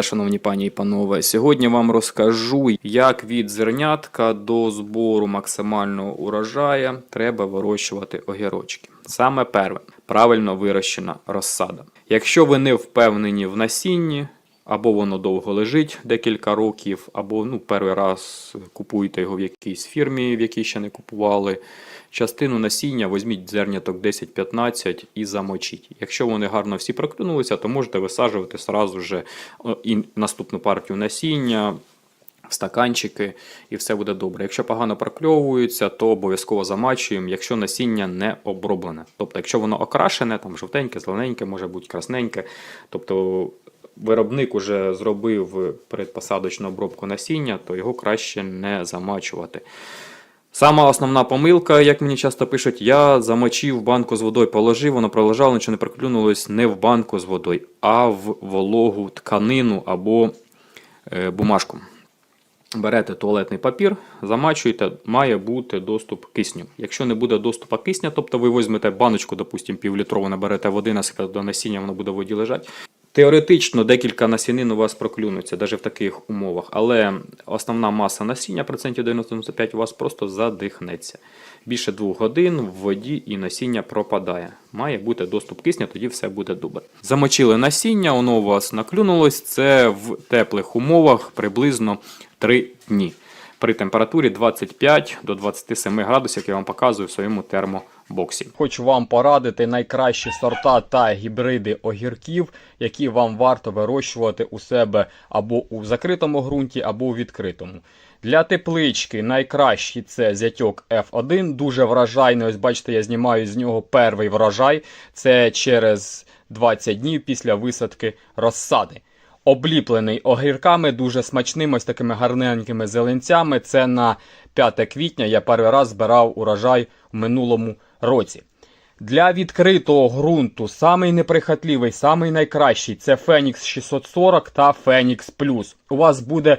Шановні пані і панове, сьогодні вам розкажу, як від зернятка до збору максимального урожаю треба вирощувати огірочки. Саме перше, правильно вирощена розсада. Якщо ви не впевнені в насінні, або воно довго лежить декілька років, або ну, перший раз купуєте його в якійсь фірмі, в якій ще не купували. Частину насіння візьміть зерняток 10-15 і замочіть. Якщо вони гарно всі проклюнулися, то можете висаджувати сразу же і наступну партію насіння. Стаканчики і все буде добре. Якщо погано прокльовуються, то обов'язково замачуємо, якщо насіння не оброблене. Тобто, якщо воно окрашене, там жовтеньке, зелененьке, може бути красненьке. Тобто виробник уже зробив передпосадочну обробку насіння, то його краще не замачувати. Сама основна помилка, як мені часто пишуть, я замочив банку з водою, положив, воно пролежало, нічого не проклюнулось не в банку з водою, а в вологу тканину або е, бумажку. Берете туалетний папір, замачуєте, має бути доступ кисню. Якщо не буде доступу кисня, тобто ви візьмете баночку, допустимо, півлітрову, наберете води, насипете до насіння, воно буде в воді лежати. Теоретично декілька насінин у вас проклюнуться, навіть в таких умовах, але основна маса насіння, процентів 95, у вас просто задихнеться. Більше двох годин в воді і насіння пропадає. Має бути доступ кисня, тоді все буде добре. Замочили насіння, воно у вас наклюнулось. Це в теплих умовах приблизно 3 дні. При температурі 25 до 27 градусів, як я вам показую в своєму термобоксі. Хочу вам порадити найкращі сорта та гібриди огірків, які вам варто вирощувати у себе або у закритому ґрунті, або у відкритому. Для теплички найкращий це зятьок F1, дуже вражайний. Ось бачите, я знімаю з нього перший врожай. Це через 20 днів після висадки розсади. Обліплений огірками, дуже смачним, ось такими гарненькими зеленцями. Це на 5 квітня я перший раз збирав урожай в минулому році. Для відкритого ґрунту самий неприхотливий, самий найкращий це Фенікс 640 та Фенікс Плюс. У вас буде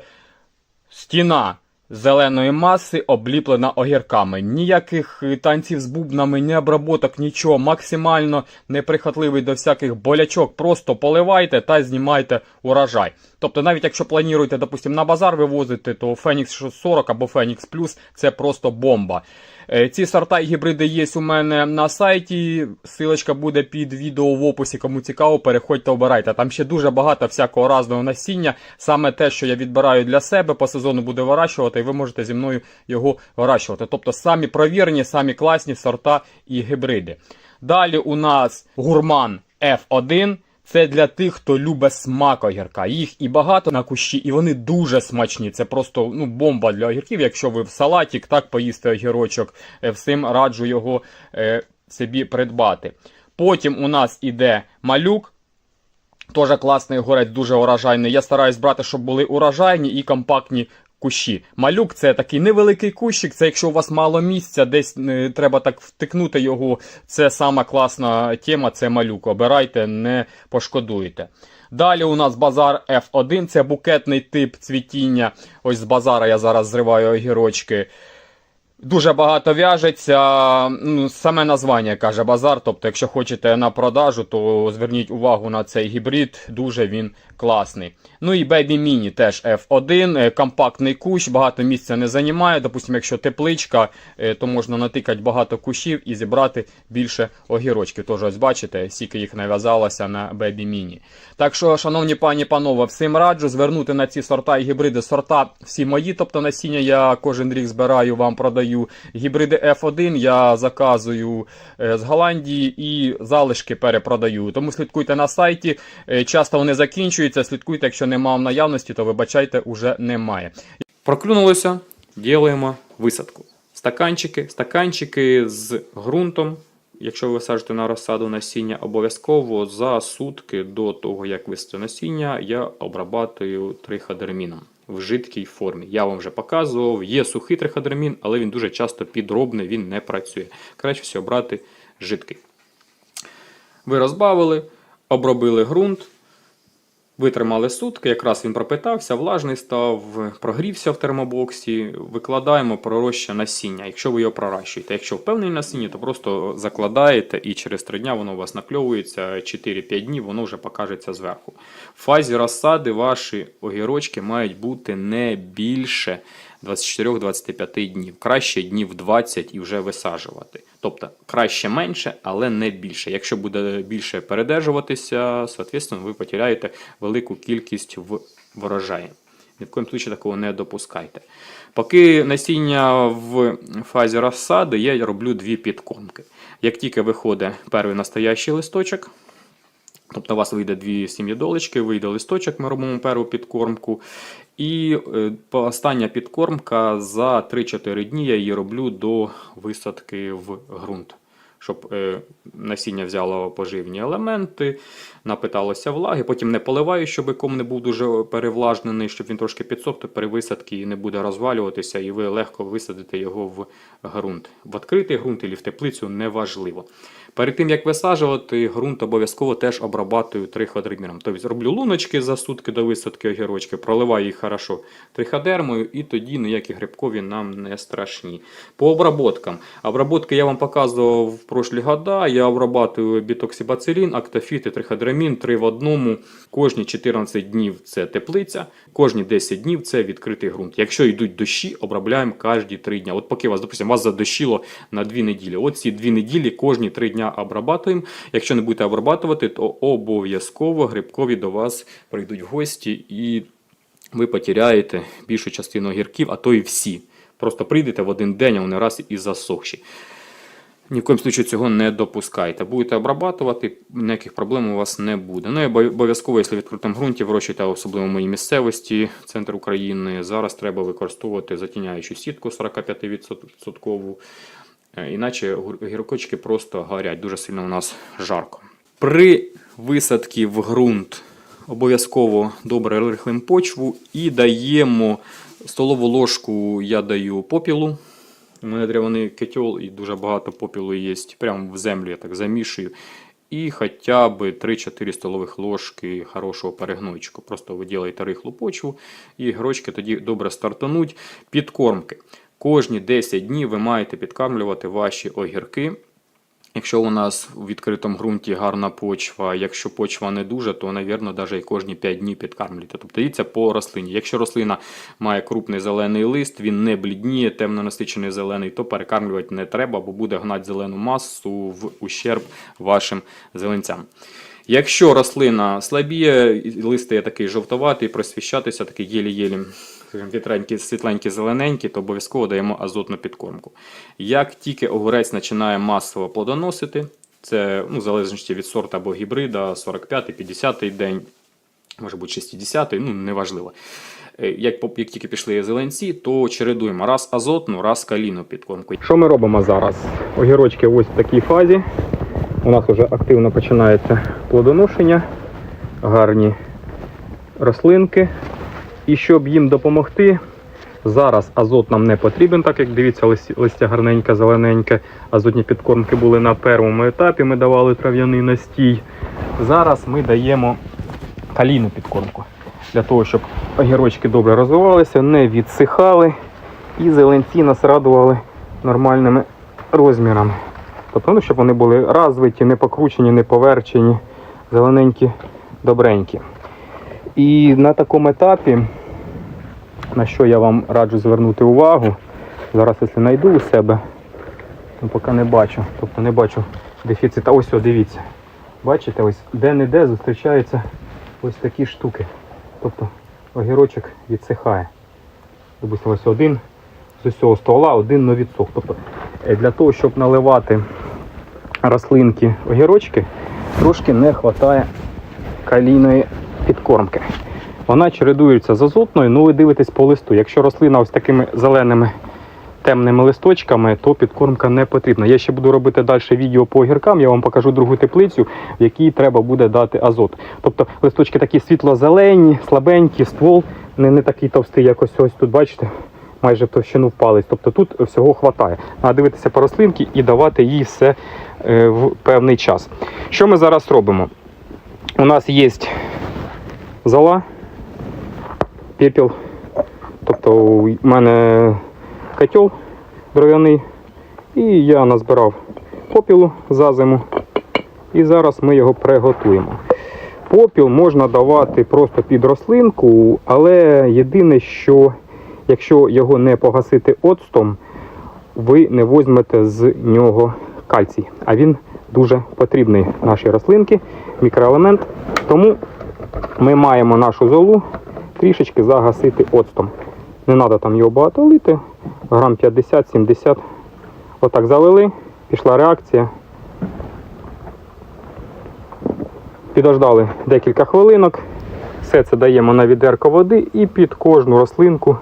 стіна зеленої маси обліплена огірками. Ніяких е, танців з бубнами, ні обработок, нічого. Максимально неприхотливий до всяких болячок. Просто поливайте та знімайте урожай. Тобто, навіть якщо плануєте, допустим, на базар вивозити, то Фенікс 640 або Фенікс Плюс це просто бомба. Е, Ці сорта і гібриди є у мене на сайті. Силочка буде під відео в описі. Кому цікаво, переходьте, обирайте. Там ще дуже багато всякого разного насіння. Саме те, що я відбираю для себе, по сезону буде вирощувати, і ви можете зі мною його вирощувати. Тобто самі провірені, самі класні сорта і гібриди. Далі у нас гурман F1. Це для тих, хто любить смак огірка. Їх і багато на кущі, і вони дуже смачні. Це просто ну, бомба для огірків. Якщо ви в салатік так поїсти огірочок, е, всім раджу його е, собі придбати. Потім у нас іде малюк. Теж класний горець, дуже урожайний. Я стараюсь брати, щоб були урожайні і компактні кущі. Малюк це такий невеликий кущик. Це якщо у вас мало місця, десь е, треба так втикнути його. Це сама класна тема, це малюк. Обирайте, не пошкодуєте. Далі у нас базар F1, це букетний тип цвітіння. Ось з базара я зараз зриваю огірочки. Дуже багато в'яжеться. Ну, саме названня каже базар. Тобто, якщо хочете на продажу, то зверніть увагу на цей гібрид. Дуже він класний. Ну і Baby Mini теж F1, е, компактний кущ, багато місця не займає. Допустимо, якщо тепличка, е, то можна натикати багато кущів і зібрати більше огірочків. Тож ось бачите, скільки їх нав'язалося на Baby Mini. Так що, шановні пані панове, всім раджу звернути на ці сорта і гібриди. Сорта всі мої, тобто насіння я кожен рік збираю, вам продаю. Гібриди F1 я заказую е, з Голландії і залишки перепродаю. Тому слідкуйте на сайті. Е, Часто вони закінчуються. Слідкуйте, якщо немає в наявності, то вибачайте, уже немає. Проклюнулося, ділаємо висадку. Стаканчики, стаканчики з ґрунтом. Якщо ви саджете на розсаду насіння, обов'язково за сутки до того, як висадити насіння, я обрабатую триходерміном в жидкій формі. Я вам вже показував, є сухий триходермін, але він дуже часто підробний, він не працює. Краще всього брати жидкий. Ви розбавили, обробили ґрунт. Витримали сутки, якраз він пропитався, влажний став, прогрівся в термобоксі. Викладаємо пророща насіння, якщо ви його проращуєте. Якщо впевнені насіння, то просто закладаєте і через 3 дня воно у вас накльовується, 4-5 днів воно вже покажеться зверху. В фазі розсади ваші огірочки мають бути не більше 24-25 днів. Краще днів 20 і вже висаджувати. Тобто краще менше, але не більше. Якщо буде більше передержуватися, соответственно, ви потеряєте велику кількість в врожаї. Ні в коїм случаї такого не допускайте. Поки насіння в фазі розсади, я роблю дві підкормки. Як тільки виходить перший настоящий листочок, Тобто у вас вийде дві сім'єдолечки, вийде листочок, ми робимо першу підкормку. І е, остання підкормка за 3-4 дні я її роблю до висадки в ґрунт. Щоб е, насіння взяло поживні елементи, напиталося влаги. Потім не поливаю, щоб ком не був дуже перевлажнений, щоб він трошки підсох, то при висадці не буде розвалюватися, і ви легко висадите його в ґрунт. В відкритий ґрунт або в теплицю неважливо. Перед тим як висаджувати, ґрунт обов'язково теж обрабатую триходерміром. Тобто роблю луночки за сутки до висадки огірочки, проливаю їх хорошо триходермою, і тоді ніякі грибкові нам не страшні. По обработкам. Обработки я вам показував в прошлі года. Я обрабатую бітоксибацилін, актофіт і триходерамін 3 в одному. Кожні 14 днів це теплиця, кожні 10 днів це відкритий ґрунт. Якщо йдуть дощі, обробляємо кожні 3 дні. От поки вас, допустимо, вас задощило на 2 неділі. От ці 2 неділі кожні 3 дня обрабатуємо. Якщо не будете обрабатувати, то обов'язково грибкові до вас прийдуть в гості і ви потеряєте більшу частину огірків, а то і всі. Просто прийдете в один день, а вони раз і засохші. Ні в случаю цього не допускайте. Будете обрабатувати, ніяких проблем у вас не буде. Ну і обов'язково, якщо в відкритому ґрунті вирощуєте, особливо в моїй місцевості, центр України, зараз треба використовувати затіняючу сітку 45%. Е, Іначе гіркочки просто горять. Дуже сильно у нас жарко. При висадці в ґрунт обов'язково добре рихлим почву і даємо столову ложку, я даю попілу. У мене древаний котел і дуже багато попілу є. Прямо в землю я так замішую. І хоча б 3-4 столових ложки хорошого перегнойчика. Просто ви ділаєте рихлу почву, і грочки тоді добре стартануть. Підкормки. Кожні 10 днів ви маєте підкармлювати ваші огірки. Якщо у нас у відкритому ґрунті гарна почва, якщо почва не дуже, то, мабуть, навіть і кожні 5 днів підкармлюйте. Тобто дивіться по рослині. Якщо рослина має крупний зелений лист, він не блідніє, темно насичений зелений, то перекармлювати не треба, бо буде гнати зелену масу в ущерб вашим зеленцям. Якщо рослина слабіє, лист є такий жовтоватий, просвіщатися, такий єлі-єлі скажімо, світленькі, зелененькі, то обов'язково даємо азотну підкормку. Як тільки огурець починає масово плодоносити, це ну, в залежності від сорту або гібрида, 45-50 день, може бути 60-й, ну неважливо. Е, Як, як тільки пішли зеленці, то чередуємо раз азотну, раз калійну підкормку. Що ми робимо зараз? Огірочки ось в такій фазі. У нас вже активно починається плодоношення, гарні рослинки. І щоб їм допомогти, зараз азот нам не потрібен, так як дивіться, листя, гарненьке, зелененьке. Азотні підкормки були на першому етапі, ми давали трав'яний настій. Зараз ми даємо калійну підкормку. Для того, щоб огірочки добре розвивалися, не відсихали і зеленці нас радували нормальними розмірами. Тобто, ну, щоб вони були розвиті, не покручені, не поверчені, зелененькі, добренькі. І на такому етапі, на що я вам раджу звернути увагу, зараз, якщо знайду у себе, то поки не бачу. Тобто не бачу дефіцита. Ось, о, дивіться. Бачите, ось де-не-де зустрічаються ось такі штуки. Тобто огірочок відсихає. Допустимо, ось один з усього ствола, один не відсох. Тобто е, для того, щоб наливати рослинки огірочки, трошки не вистачає калійної підкормки. Вона чередується з азотною, ну ви дивитесь по листу. Якщо рослина ось такими зеленими темними листочками, то підкормка не потрібна. Я ще буду робити далі відео по огіркам, я вам покажу другу теплицю, в якій треба буде дати азот. Тобто листочки такі світло-зелені, слабенькі, ствол не, не такий товстий, як ось ось тут, бачите, майже товщину впались. Тобто тут всього хватає. Треба дивитися по рослинки і давати їй все е, в певний час. Що ми зараз робимо? У нас є зола, пепел. Тобто у мене котел дров'яний, і я назбирав попілу за зиму. І зараз ми його приготуємо. Попіл можна давати просто під рослинку, але єдине, що якщо його не погасити оцтом, ви не візьмете з нього кальцій. А він дуже потрібний нашій рослинці, мікроелемент. Тому ми маємо нашу золу трішечки загасити оцтом. Не треба там його багато лити, грам 50-70. Отак залили, пішла реакція. Підождали декілька хвилинок. Все це даємо на відерко води і під кожну рослинку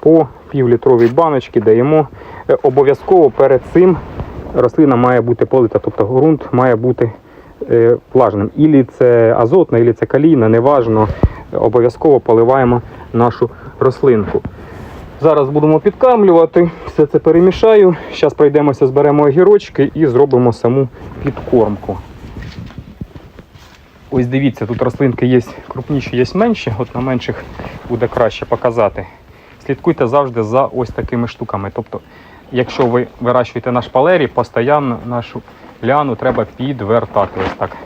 по півлітровій баночці даємо. Е, Обов'язково перед цим рослина має бути полита, тобто ґрунт має бути влажним. Ілі це азотна, ілі це калійна, неважно. Обов'язково поливаємо нашу рослинку. Зараз будемо підкармлювати, все це перемішаю. Зараз пройдемося, зберемо огірочки і зробимо саму підкормку. Ось дивіться, тут рослинки є крупніші, є менші. От на менших буде краще показати. Слідкуйте завжди за ось такими штуками. Тобто, якщо ви вирощуєте на шпалері, постійно нашу ляну треба підвертати ось так.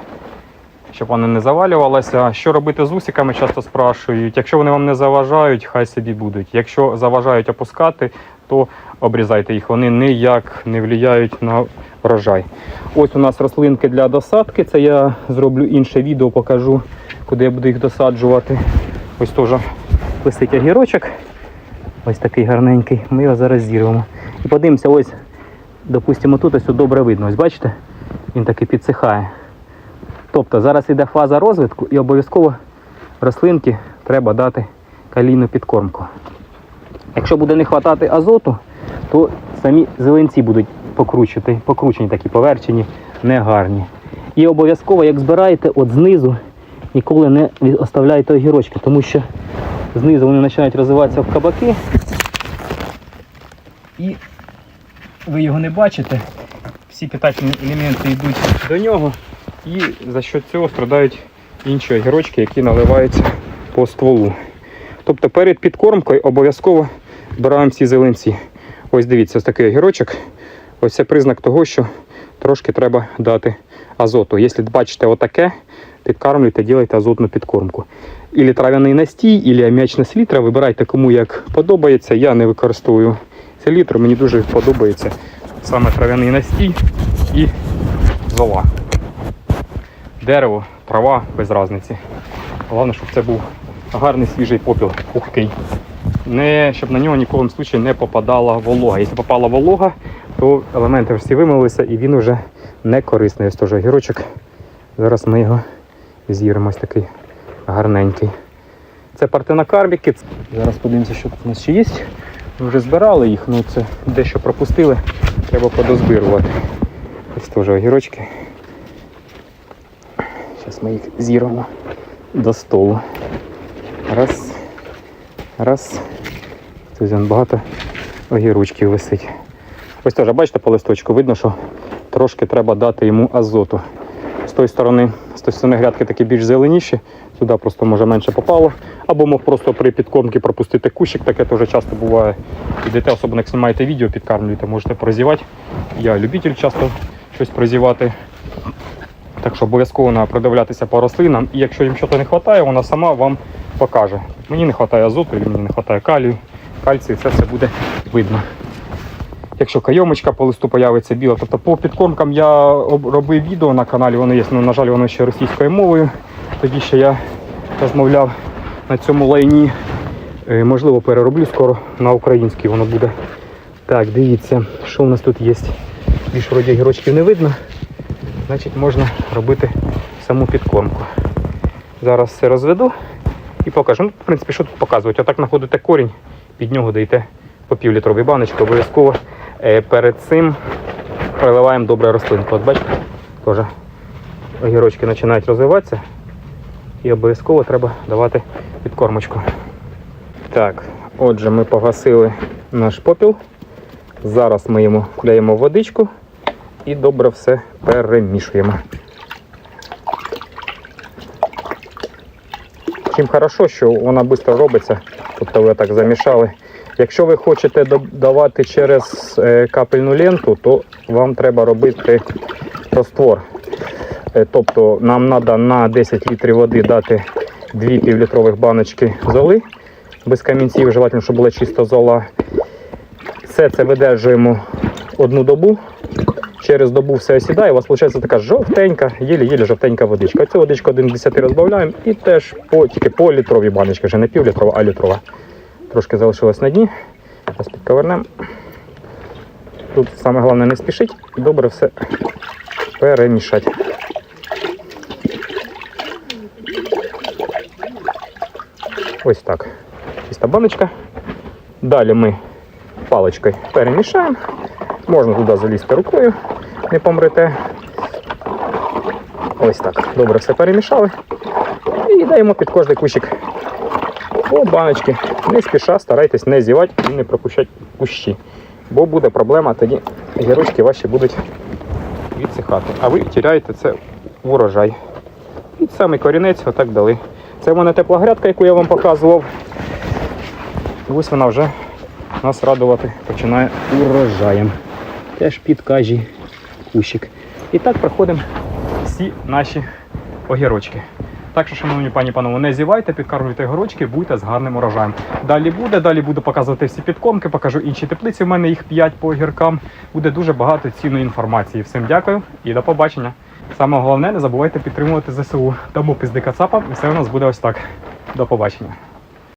Щоб вона не завалювалася. Що робити з усиками, часто спрашують. Якщо вони вам не заважають, хай собі будуть. Якщо заважають опускати, то обрізайте їх. Вони ніяк не впливають на врожай. Ось у нас рослинки для досадки. Це я зроблю інше відео, покажу, куди я буду їх досаджувати. Ось теж висить огірочок. Ось такий гарненький. Ми його зараз зірвемо. І подивимося, ось, допустимо, тут ось добре видно. Ось бачите? Він таки підсихає. Тобто зараз йде фаза розвитку і обов'язково рослинки треба дати калійну підкормку. Якщо буде не вистачати азоту, то самі зеленці будуть покручені, покручені такі поверчені, негарні. І обов'язково, як збираєте, от знизу ніколи не оставляйте огірочки, тому що знизу вони починають розвиватися в кабаки. І ви його не бачите. Всі питательні елементи йдуть до нього. І за що цього страдають інші огірочки, які наливаються по стволу. Тобто перед підкормкою обов'язково збираємо всі зеленці. Ось дивіться, ось такий огірочок. Ось це признак того, що трошки треба дати азоту. Якщо бачите отаке, підкармлюйте, ділайте азотну підкормку. Ілі трав'яний настій, ілі ам'ячна селітра. Вибирайте кому як подобається. Я не використовую селітру, мені дуже подобається саме трав'яний настій і зола. Дерево, трава без різниці. Головне, щоб це був гарний свіжий попіл, пухкий. Не, щоб на нього ні в коїм случаї не попадала волога. Якщо попала волога, то елементи всі вимилися і він вже не корисний. Ось теж огірочок. Зараз ми його з'їримо такий гарненький. Це партенокарбіки. Зараз подивимося, що тут у нас ще є. Вже збирали їх, ну це дещо пропустили. Треба подозбирувати. Ось теж огірочки. Зараз ми їх зірвемо до столу. Раз. Раз. Тут багато огірочків висить. Ось теж, бачите, по листочку видно, що трошки треба дати йому азоту. З тої сторони, з тої сторони грядки такі більш зеленіші, сюди просто може менше попало. Або мог просто при підкормці пропустити кущик, таке теж часто буває. Ідете, особливо як знімаєте відео, підкармлюєте, можете прозівати. Я любитель часто щось прозівати. Так що обов'язково треба придивлятися по рослинам. І якщо їм щось не вистачає, вона сама вам покаже. Мені не вистачає азоту, мені не вистачає калію, кальцію, це все буде видно. Якщо кайомочка по листу появиться біла, тобто по підкормкам я робив відео на каналі, воно є, ну, на жаль, воно ще російською мовою. Тоді ще я розмовляв на цьому лайні. Е, Можливо, перероблю скоро на український воно буде. Так, дивіться, що у нас тут є. Більш вроді гірочків не видно. Значить можна робити саму підкормку. Зараз все розведу і покажу. Ну, в принципі, що тут показувати? Отак знаходите корінь, під нього даєте по півлітровій баночці. Обов'язково перед цим проливаємо добре рослинку. От бачите, теж огірочки починають розвиватися. І обов'язково треба давати підкормочку. Так, отже, ми погасили наш попіл. Зараз ми йому даємо водичку і добре все перемішуємо. Чим хорошо, що вона швидко робиться, тобто ви так замішали. Якщо ви хочете додавати через е, капельну ленту, то вам треба робити раствор. Е, Тобто нам треба на 10 літрів води дати 2 півлітрових баночки золи без камінців, желательно, щоб була чиста зола. Все це видержуємо одну добу. Через добу все осідає, у вас виходить така жовтенька, єлі-єлі жовтенька водичка. Цю водичку 1 до 10 розбавляємо і теж по, тільки по літровій баночці, вже не півлітрова, а літрова. Трошки залишилось на дні. Зараз підковернемо. Тут саме головне не спішить добре все перемішати. Ось так. Чиста баночка. Далі ми паличкою перемішаємо. Можна туди залізти рукою, не помрете. Ось так. Добре все перемішали. І даємо під кожний кущик по баночки. Не спіша, старайтесь не зівати і не пропущати кущі. Бо буде проблема, тоді гірочки ваші будуть відсихати. А ви тіряєте це урожай. І самий корінець отак дали. Це в мене тепла грядка, яку я вам показував. І ось вона вже нас радувати починає урожаєм. Теж під кажі кущик. І так проходимо всі наші огірочки. Так що, шановні пані панове, не зівайте, підкармлюйте горочки, будьте з гарним урожаєм. Далі буде, далі буду показувати всі підкомки, покажу інші теплиці. У мене їх 5 по огіркам. Буде дуже багато цінної інформації. Всім дякую і до побачення. Саме головне, не забувайте підтримувати ЗСУ. Тому пізди кацапам і все у нас буде ось так. До побачення.